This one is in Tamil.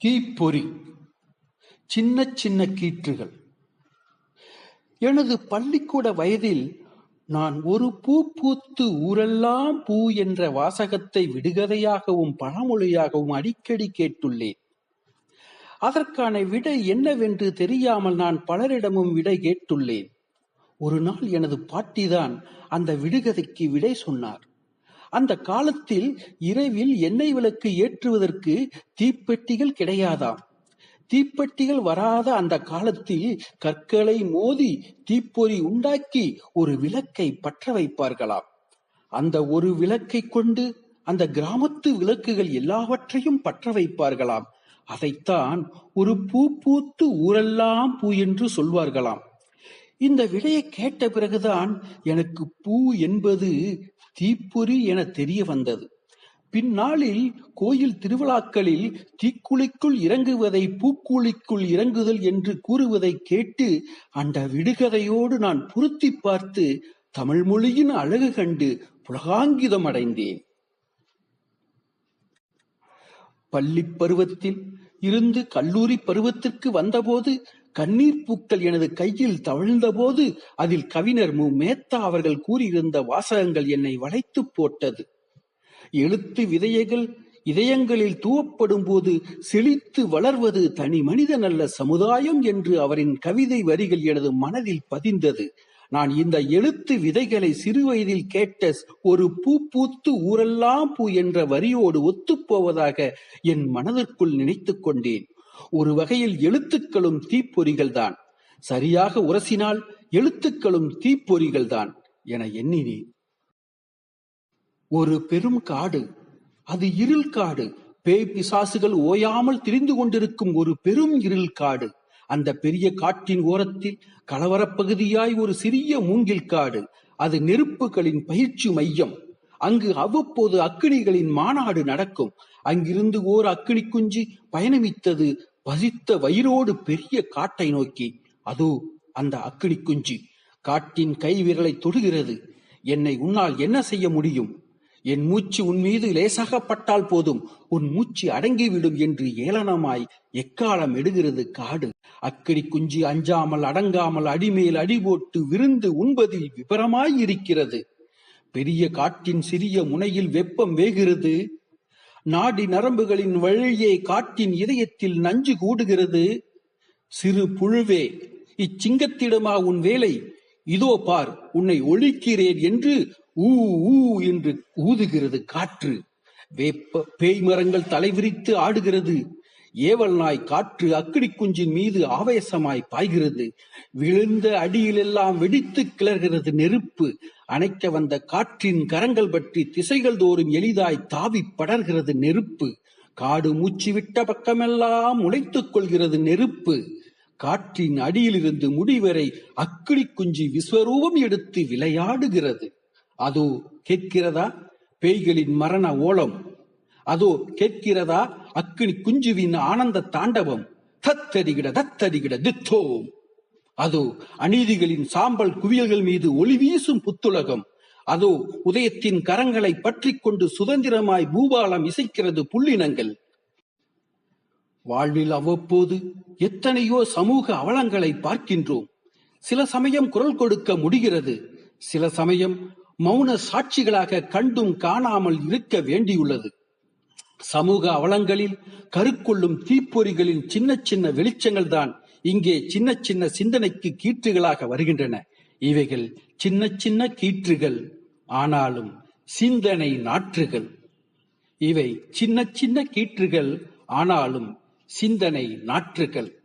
தீப்பொறி சின்ன சின்ன கீற்றுகள். எனது பள்ளிக்கூட வயதில் நான் ஒரு பூ பூத்து ஊரெல்லாம் பூ என்ற வாசகத்தை விடுகதையாகவும் பழமொழியாகவும் அடிக்கடி கேட்டுள்ளேன். அதற்கான விடை என்னவென்று தெரியாமல் நான் பலரிடமும் விடை கேட்டுள்ளேன். ஒரு நாள் எனது பாட்டிதான் அந்த விடுகதைக்கு விடை சொன்னார். அந்த காலத்தில் இரவில் எண்ணெய் விளக்கு ஏற்றுவதற்கு தீப்பெட்டிகள் கிடையாதாம். தீப்பெட்டிகள் வராத அந்த காலத்தில் கற்களை மோதி தீப்பொறி உண்டாக்கி ஒரு விளக்கை பற்ற வைப்பார்களாம். அந்த ஒரு விளக்கை கொண்டு அந்த கிராமத்து விளக்குகள் எல்லாவற்றையும் பற்ற வைப்பார்களாம். அதைத்தான் ஒரு பூ பூத்து ஊரெல்லாம் பூ என்று சொல்வார்களாம். இந்த விடையை கேட்ட பிறகுதான் எனக்கு பூ என்பது தீப்பொறி என தெரிய வந்தது. பின்னாளில் கோயில் திருவிழாக்களில் தீக்குழிக்குள் இறங்குவதை பூக்குழிக்குள் இறங்குதல் என்று கூறுவதை கேட்டு அந்த விடுகதையோடு நான் பொருத்தி பார்த்து தமிழ் மொழியின் அழகு கண்டு புலகாங்கிதம் அடைந்தேன். பள்ளி பருவத்தில் இருந்து கல்லூரி பருவத்திற்கு வந்தபோது கண்ணீர் பூக்கள் எனது கையில் தவழ்ந்தபோது அதில் கவிஞர் மு. மேத்தா அவர்கள் கூறியிருந்த வாசகங்கள் என்னை வளைத்து போட்டது. எழுத்து விதையகள் இதயங்களில் தூவப்படும் போது செழித்து வளர்வது தனி மனிதன் அல்ல சமுதாயம் என்று அவரின் கவிதை வரிகள் எனது மனதில் பதிந்தது. நான் இந்த எழுத்து விதைகளை சிறுவயதில் கேட்ட ஒரு பூ பூத்து ஊரெல்லாம் பூ என்ற வரியோடு ஒத்துப்போவதாக என் மனதிற்குள் நினைத்துக் கொண்டேன். ஒரு வகையில் எழுத்துக்களும் தீப்பொறிகள் தான். சரியாக உரசினால் எழுத்துக்களும் தீப்பொறிகள் தான் என எண்ணினேன் ஒரு பெரும் காடு அது இருள் காடு. பேய் பிசாசுகள் ஓயாமல் திரிந்து கொண்டிருக்கும் ஒரு பெரும் இருள் காடு. அந்த பெரிய காட்டின் ஓரத்தில் கலவரப் பகுதியாய் ஒரு சிறிய மூங்கில் காடு. அது நெருப்புகளின் பயிற்சி மையம். அங்கு அவ்வப்போது அக்கினிகளின் மாநாடு நடக்கும். அங்கிருந்து ஓர் அக்கினி குஞ்சு பயணமித்தது பசித்த வயிறோடு பெரிய காட்டை நோக்கி அதோ அந்த அக்கினி குஞ்சு காட்டின் கை விரலை தொடுகிறது. என்னை உன்னால் என்ன செய்ய முடியும்? என் மூச்சு உன் மீது லேசாகப்பட்டால் போதும். உன் மூச்சு அடங்கிவிடும் என்று ஏளனமாய் எக்காலம் எடுகிறது காடு. அக்கடி குஞ்சு அஞ்சாமல் அடங்காமல் அடிமேல் அடி போட்டு விருந்து உண்பதில் விபரமாய் இருக்கிறது. பெரிய காற்றின் சிறிய முனையில் வெப்பம் வேகிறது. நாடி நரம்புகளின் வழியே காற்றின் இதயத்தில் நஞ்சு கூடுகிறது. சிறு புழுவே இச்சிங்கத்திடமா உன் வேலை. இதோ பார் உன்னை ஒழிக்கிறேன் என்று ஊ ஊ என்று ஊதுகிறது காற்று. வேப்ப பேய் மரங்கள் தலைவிரித்து ஆடுகிறது. ஏவல் நாய் காற்று அக்கினி குஞ்சின் மீது ஆவேசமாய் பாய்கிறது. விழுந்த அடியிலெல்லாம் வெடித்து கிளர்கிறது நெருப்பு. அணைக்க வந்த காற்றின் கரங்கள் பற்றி திசைகள் தோறும் எளிதாய் தாவி படர்கிறது நெருப்பு. காடு மூச்சு விட்ட பக்கமெல்லாம் உழைத்துக் கொள்கிறது நெருப்பு. காற்றின் அடியிலிருந்து முடிவரை அக்கினி குஞ்சி விஸ்வரூபம் எடுத்து விளையாடுகிறது. அதோ கேட்கிறதா? பேய்களின் மரண ஓலம். அதோ கேட்கிறதா? அக்கினி குஞ்சுவின் ஆனந்த தாண்டவம். தத்தரிகிட தத்தரிகிட தித்தோம். அதோ அநீதிகளின் சாம்பல் குவியல்கள் மீது ஒளி வீசும் புத்துலகம். அதோ உதயத்தின் கரங்களை பற்றி கொண்டு சுதந்திரமாய் பூபாலம் இசைக்கிறது புள்ளினங்கள் வாழ்வில் அவ்வப்போது எத்தனையோ சமூக அவலங்களை பார்க்கின்றோம். சில சமயம் குரல் கொடுக்க முடிகிறது. சில சமயம் மௌன சாட்சிகளாக கண்டும் காணாமல் இருக்க வேண்டியுள்ளது. சமூக அவலங்களில் கருக்கொள்ளும் தீப்பொறிகளின் சின்ன சின்ன வெளிச்சங்கள் தான் இங்கே சின்ன சின்ன சிந்தனைக்கு கீற்றுகளாக வருகின்றன. இவைகள் சின்ன சின்ன கீற்றுகள் ஆனாலும் சிந்தனை நாற்றுகள். இவை சின்ன சின்ன கீற்றுகள் ஆனாலும் சிந்தனை நாற்றுகள்.